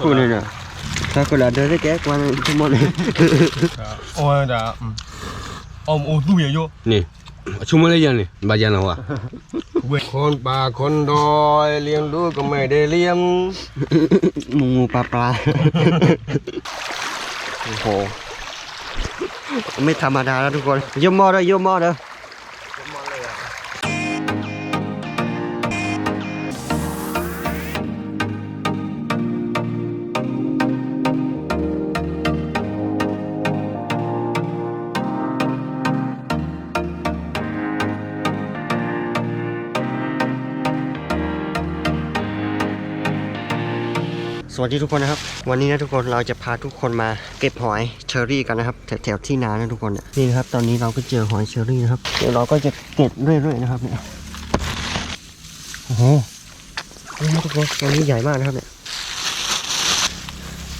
คู่นี่นะถ้าคนละดินได้แก๊กวันทั้งหมดเลยโอ้ยจ้าอมโอ้ดูเยอะโยนี่ชุ่มอะไรยังนี่บายันหัวะคนป่าคนดอยเลี้ยงลูกก็ไม่ได้เลี้ยงมูปลาปลาโอ้โหไม่ธรรมดาแล้วทุกคนยมมอเด้อยมมอเลย สวัสดีทุกคนนะครับ วันนี้นะทุกคนเราจะพาทุกคนมาเก็บหอยเชอรี่กันนะครับแถวๆที่นานะทุกคนเนี่ยนี่นะครับตอนนี้เราก็เจอหอยเชอรี่นะครับเดี๋ยวเราก็จะเก็บเรื่อยๆนะครับเนี่ยโอ้โหนี่นะทุกคนตัวนี้ใหญ่มากนะครับเนี่ย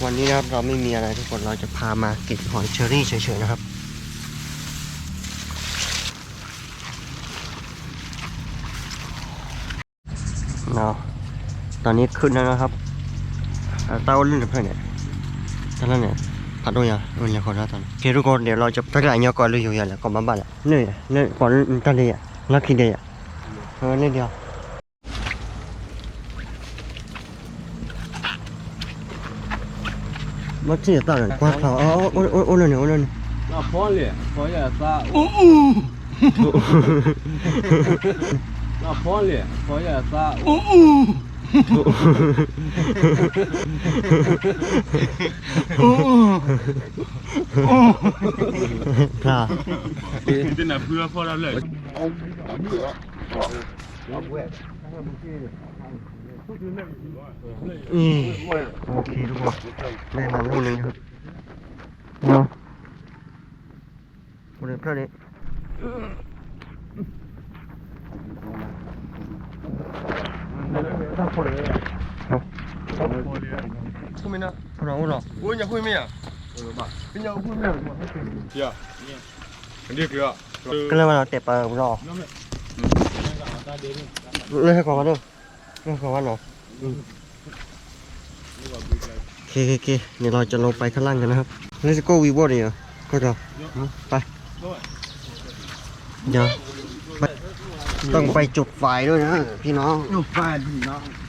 วันนี้นะครับเราไม่มีอะไรทุกคนเราจะพามาเก็บหอยเชอรี่เฉยๆนะครับเนาะตอนนี้ขึ้นแล้วนะครับ อ่าเต้าเล่นกับเพื่อนเนี่ยตอนนั้นเนี่ยพัดด้วยอะเออเนี่ยคนละตอนโอเคทุกคนเดี๋ยวเราจะทักหลาย ค่ะนี่นะเพื่อพอเราเลยอืมโอเคทุกคนได้มาแล้วนึงครับเนาะบริเวณเท่านี้ พลคุณมีนะคุณเอาคุณเอาคุณอยากคุยไหมอะเออมาคุณอยากคุยไหมอะเดี๋ยวเดี๋ยวเดี๋ยวก็เ 야. 어? 코레 야. 후미 나? 울어 울 어. 뭐냐เ미 야? 어 막. 그냥 후미 야. 야. 근데 그 야. 그러면 어때 봐 울 어. 왜 해가 와 도? 왜 해가 와 도? 응. โอเคโอเคเดี๋ยวเราจะลงไปข้างล่างกันนะครับเลสโก้วีโวเนี่ยก็จะไปเดี๋ยวต้องไปจุดไฟด้วยนะพี่น้องจุดไฟพี่น้อง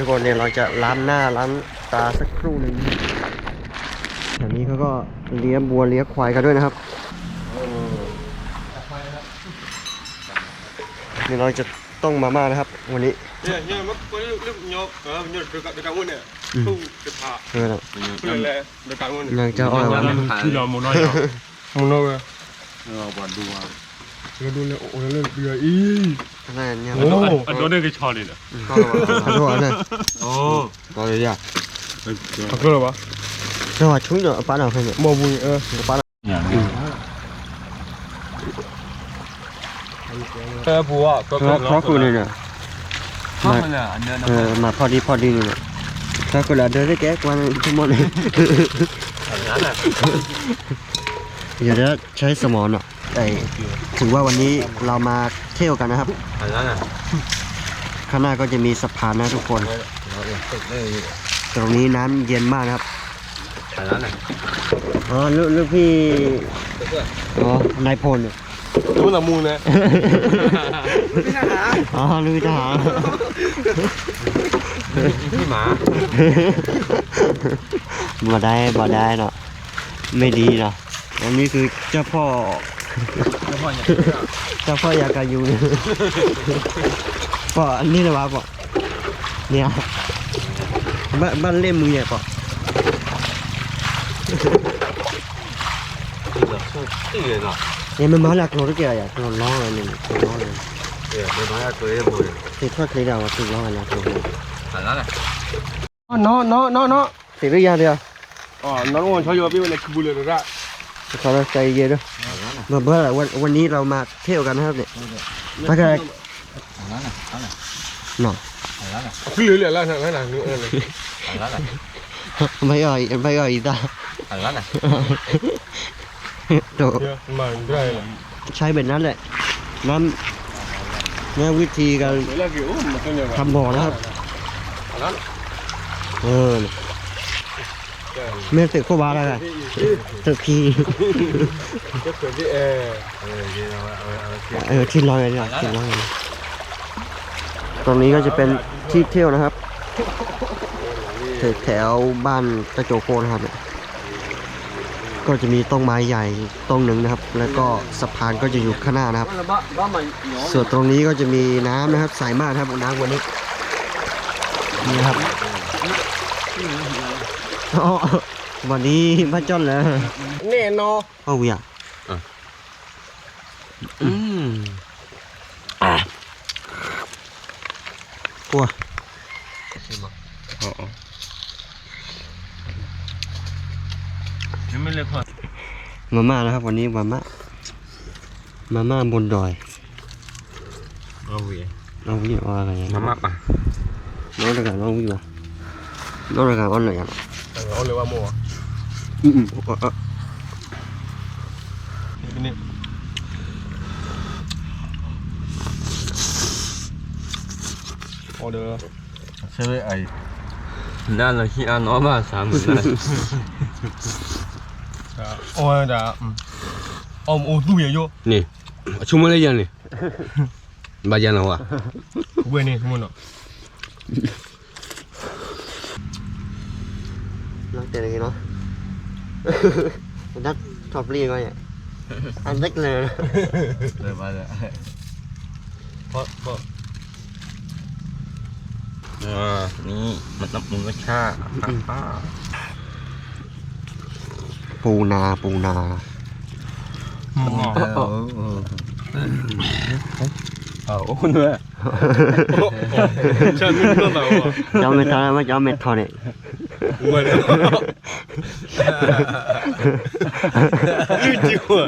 ทุกคนเนี่ยเราจะล้างหน้าล้างตาสักครู่หนึ่งแถวนี้เขาก็เลี้ยงบัวเลี้ยงควายกันด้วยนะครับนี่เราจะต้องมาม่านะครับ วันนี้เนี่ยเนี่ยมันก็เรื่องยอกเออมันเดือดกาบวุ่นเนี่ยตู้จะผ่าเออเนาะเรื่แรงเดือกาบวุ่นเนี่จะอ่อยวันคือเราโมโนยโมโนยเราบอดดูอะ เราดูเลยโอ้ยเล่นเบื่ออี 하나 아니야. 오. 어. 아, 너네게 잘이네. 가져와네. 어. 너야. 아, 그러봐. 저와 충전 빠나 회네. 뭐 보니 어. 빠나. 야. 보아. 그거 그거 그거네. ข้าวมันอ่ะอันเดินเออมาพอดีพอดีเลยถ้ากูละเดินได้แก่กว่านั้นทั้งหมดเลยอย่าได้ใช้สมองอ่ะ ไอถือว่าวันนี้เรามาเที่ยวกันนะครับอันนั้นะข้างหน้าก็จะมีสะพานนะทุกคน ตรงนี้น้ำเย็นมากครับอันนั้นอะอ๋อลูกลูกพี่อ๋อนายพลรู้หนามูนะอ๋อลูกทหารพี่หมาบ่ได้บ่ได้เนาะไม่ดีเนาะอันนี้คือเจ้าพ่อ จะพ่ออยากายูป่ออันนี้นะวะป่อเนี่ยบ้านบ้านเล่มมือใหญ่ป่อเนี่ยมันมาหลักโลตะเกียร์อ่ะโลร้องเลยนี่โลร้องเลยเออมันมาหลักโลเอ้ยโบยติดข้อเคยดาวติดร้องอะไรโลหันแล้วเลยน้อน้อน้อน้อติดหรือยังเดียวอ๋อน้องวันชอยโยบี้วันเลยคือบุเรระเขาเราใจเย็นด้วย เบื่อแล้ววันวันนี้เรามาเที่ยวกันนะครับเนี่ยถ้าเกิดหน่อ cứ lưỡi lưỡi là cái là nữa này ไม่อ่อยไม่อ่อยตาโด Chưa, mà cái này là ใช้แบบนั้นแหละน้ำเนี่ยวิธีการ đấy là kiểu mà tôi nhớ ทำบ่อนะครับเออ เมื่อตึกเข้าบ้านแล้วกันตึกพี cái kiểu cái e เออที่ลอยเนี่ยที่ลอยเนี่ยตรงนี้ก็จะเป็นที่เที่ยวนะครับแถวแถวบ้านตะโจโกนะครับเนี่ยก็จะมีต้นไม้ใหญ่ต้นหนึ่งนะครับ แล้วก็สะพานก็จะอยู่ข้างหน้านะครับ ส่วนตรงนี้ก็จะมีน้ำนะครับใสมากครับน้ำวันนี้นี่ครับ อ๋อวันนี้มาจอนแล้ว nè nó เอาเวียอะอืมอะกลัว nhưng mà lên thật มาม่านะครับ วันนี้มาม่ามาม่าบนดอย ờ vì เอาวิ่งเอาอะไร Mama pa. น้องตะการน้องวิ่งมาน้องตะ การอ้อนหน่อยกัน nó lấy vào mùa อืมๆเอาเอา cái này order Sabi ay. Na là khi ăn nó ba sa mình na. đã ôi đã ông ô tu vậy vô Ni. Cuma le yan ni. Bajan awak. น้องเตะอะไรเนาะนักชอบเรียกว่าอย่างอันเล็กเลย Rồi ba giờ. Phật Phật À, ni mình nắp mùng cái cha. À. ปูนาปูนา Ờ, ôn nữa. chân mình nó đâu จะเอาเม็ดเท่าไหร่ไม่จะเอาเม็ดเท่า เนี่ย quên đi như chịu à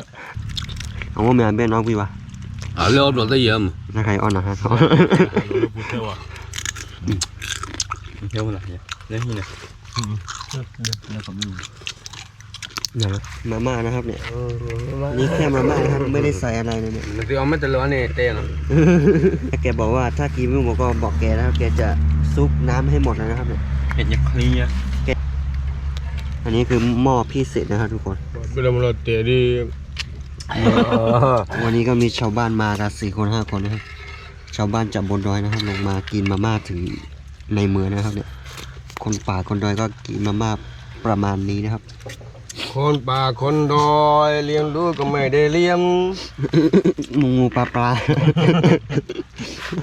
เอาว่าแม่เป็นน้องพี่วะ À, leo được tới giờ mà. ถ้าใครอ้อนนะฮะ theo à Theo là gì? Lấy như này. เนี่ยนะมาม่านะครับเนี่ยนี่แค่มาม่านะครับไม่ได้ใส่อะไรเลยเนี่ย Mình tiêu mấy tờ lúa này tên à. แกบอกว่าถ้ากินไม่หมดก็บอกแกนะครับแกจะซุปน้ำให้หมดเลยนะครับเนี่ย Hết nhắc ly nha. อันนี้คือหม้อพิเศษนะครับทุกคน bây giờ một lần tỉa đi วันนี้ก็มีชาวบ้านมากันสี่คนห้าคนนะครับชาวบ้านจากบนดอยนะครับลงมากินมาม่าถึงในเมืองนะครับเนี่ยคนป่าคนดอยก็กินมาม่าประมาณนี้นะครับ คนป่าคนดอยเลี้ยงลูกก็ไม่ได้เลี้ยงงูงูปลาปลา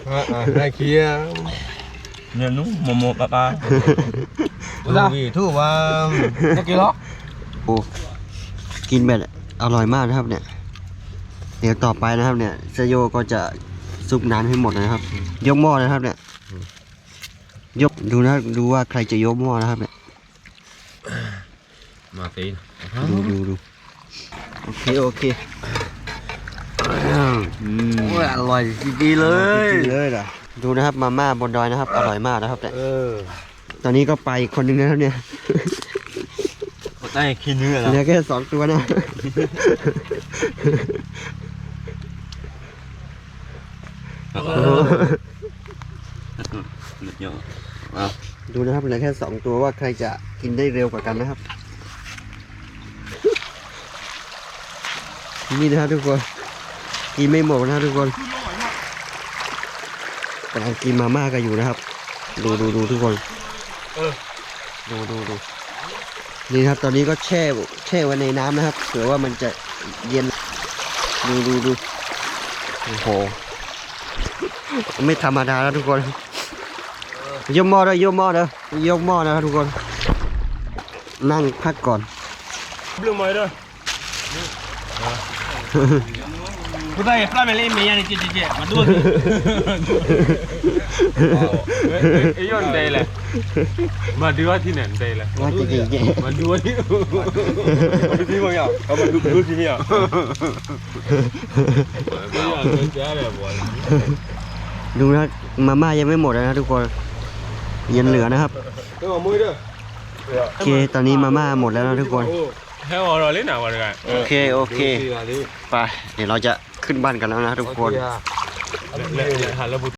อะอะได้เคลียร์ Nên nó mồ mồ ba ba. ทูวีทูวามได้กี่ล้อโอ้กินแบบอร่อยมากนะครับเนี่ย เดี๋ยวต่อไปนะครับเนี่ยเซโยก็จะซุปน้ำให้หมดเลยนะครับ ยกหม้อนะครับเนี่ย ยกดูนะดูว่าใครจะยกหม้อนะครับเนี่ย Mà tí. ดูดูดูโอเคโอเคอืม Ôi, alloy đi เลเลยเลยล่ะ ดูนะครับมาม่าบนดอยนะครับ อร่อยมากนะครับเนี่ยเออตอนนี้ก็ไปคนหนึงนะครับเนี่ย Đây khi nữa เหลือแค่สองตัวนะ Được nhớ. ดูนะครับเหลือแค่สองตัวว่าใครจะกินได้เร็วกว่ากันนะครับ นี่นะครับทุกคน กินไม่หมดนะครับทุกคน กำลังกินมาม่ากันอยู่นะครับ ดูดูดูทุกคนดูดูดูนี่นะครับ ตอนนี้ก็แช่แช่ไว้ในน้ำนะครับเผื่อว่ามันจะเย็น ดูดูดูโอ้โหไม่ธรรมดาแล้วทุกคนยกหม้อด้วยยกหม้อเด้อยกหม้อนะครับทุกคน นั่งพักก่อนเรื่องใหม่เด้อ Puta que flame le me yani che che che. Ma due. E io non dei le. Ma due ti ne dei le. ว่าจะเย่ Ma due ti. Ma ti mo ya. Ma due due ti ya. ๆดูนะมาม่ายังไม่หมดเลยนะทุกคน ยังเหลือนะครับ Tôi mà mua được. โอเค ตอนนี้มาม่าหมดแล้วนะทุกคน Heo rồi lấy nào vào được โอเค โอเค ไป เดี๋ยวเราจะ ขึ้นบ้านกันแล้วนะทุกคน rồi. Hẳn là một